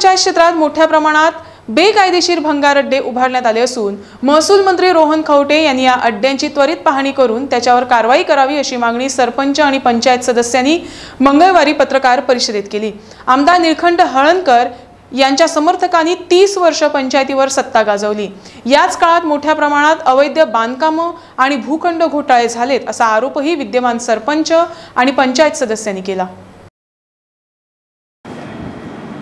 पंचायत क्षेत्रात मोठ्या प्रमाणात बेकायदेशीर भंगार अड्डे उभारण्यात आले असून महसूल मंत्री रोहन खवटे यांनी या अड्ड्यांची त्वरित पाहणी करून त्याच्यावर कारवाई करावी अशी मागणी सरपंच आणि पंचायत सदस्यांनी मंगळवारी पत्रकार परिषदेत केली. आमदार निळखंड हळणकर यांच्या समर्थकांनी तीस वर्ष पंचायतीवर सत्ता गाजवली. याच काळात मोठ्या प्रमाणात अवैध बांधकामं आणि भूखंड घोटाळे झालेत असा आरोपही विद्यमान सरपंच आणि पंचायत सदस्यांनी केला.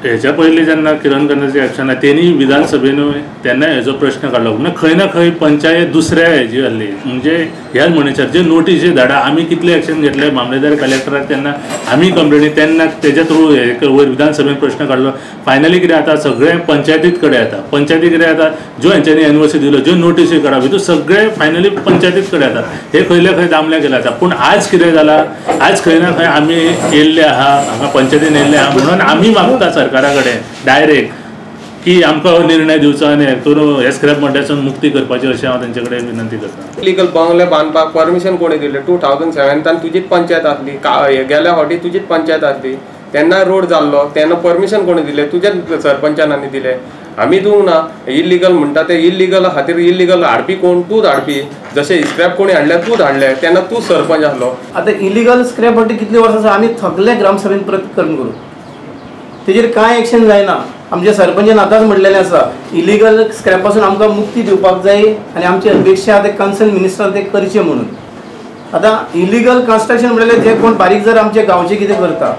ह्याच्या पयलीं जेन्ना किरण करण्याची ॲक्शन आहे त्यांनी विधानसभेन तेन्ना हेजो प्रश्न काडलो म्हणजे खंय ना खंय पंचायत दुसऱ्या हेजी आसली म्हणजे ह्याच मनशार जे नोटीसी धाडा आमी कितले ॲक्शन घेतले मामलेदार कलेक्टराक तेन्ना आमी कंप्लेनी तेन्ना तेच्या थ्रू वयर विधानसभेन प्रश्न काडलो फायनली कितें जाता सगळें पंचायतीत कडेन येता पंचायती कितें जाता ज्यो हेंच्यांनी एनओसी दिल्यो ज्यो नोटीसी काडप हितून सगळे फायनली पंचायतीत कडेन येता हे खंयले खंय दामले गेले आसा पूण आज कितें जालां आज खंय ना खंय आमी येयल्ले आहा हांगा पंचायतीन येयल्ले आहा म्हणून आमी मागता सरकारा कडेन डायरेक्ट की आमकां हो निर्णय दिवचो आनी करून हे स्क्रॅप मड्ड्यासून मुक्ती करपाची अशें हांव तेंचे कडेन विनंती करतां. इलिगल बंगले बांदपाक परमिशन कोणी दिले? टू थावजंड सेवन्तान तुजीच पंचायत आसली का हे गेल्या फावटी तुजीच पंचायत आसली तेन्ना रोड जाल्लो तेन्ना परमिशन कोणी दिले? तुझेच सरपंचांनी दिले. आमी दिवंक ना. इलिगल म्हणटा ते इलिगल खातीर इलिगल हाडपी कोण? तूंच हाडपी. जशें स्क्रॅप कोणी हाडले तूंच हाडले. तेन्ना तूं सरपंच आसलो आता इलिगल स्क्रॅप वाटी कितले वर्सां आसा आमी थकले ग्रामसभेन प्रतिकरण करून. तेजेर कांय एक्शन जायना आमच्या सरपंचान आतांच म्हणलेलें आसा इलिगल स्क्रॅपासून आमकां मुक्ती दिवपाक जाय आनी आमची अपेक्षा ते कन्सर्न मिनिस्टर ते करचे म्हणून. आतां इलिगल कन्स्ट्रक्शन म्हणलें जे कोण बारीक जर आमचे गांवचे कितें करता?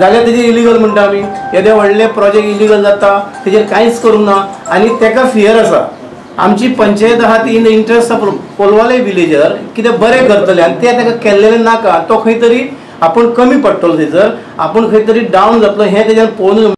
जाल्यार तेजेर इलिगल म्हणटा आमी येदे व्हडले प्रोजेक्ट इलिगल जाता तेजेर कांयच करूंक ना. आनी तेका फियर आसा आमची पंचायत आहा ती इन द इंट्रस्ट ऑफ कोलवाले विलेजर कितें बरें करतले आनी ते ताका केल्लेलें नाका. तो खंय तरी आपण कमी पडटलो थंयसर आपण खंय तरी डावन जातलो हें तेज्यान पळोवन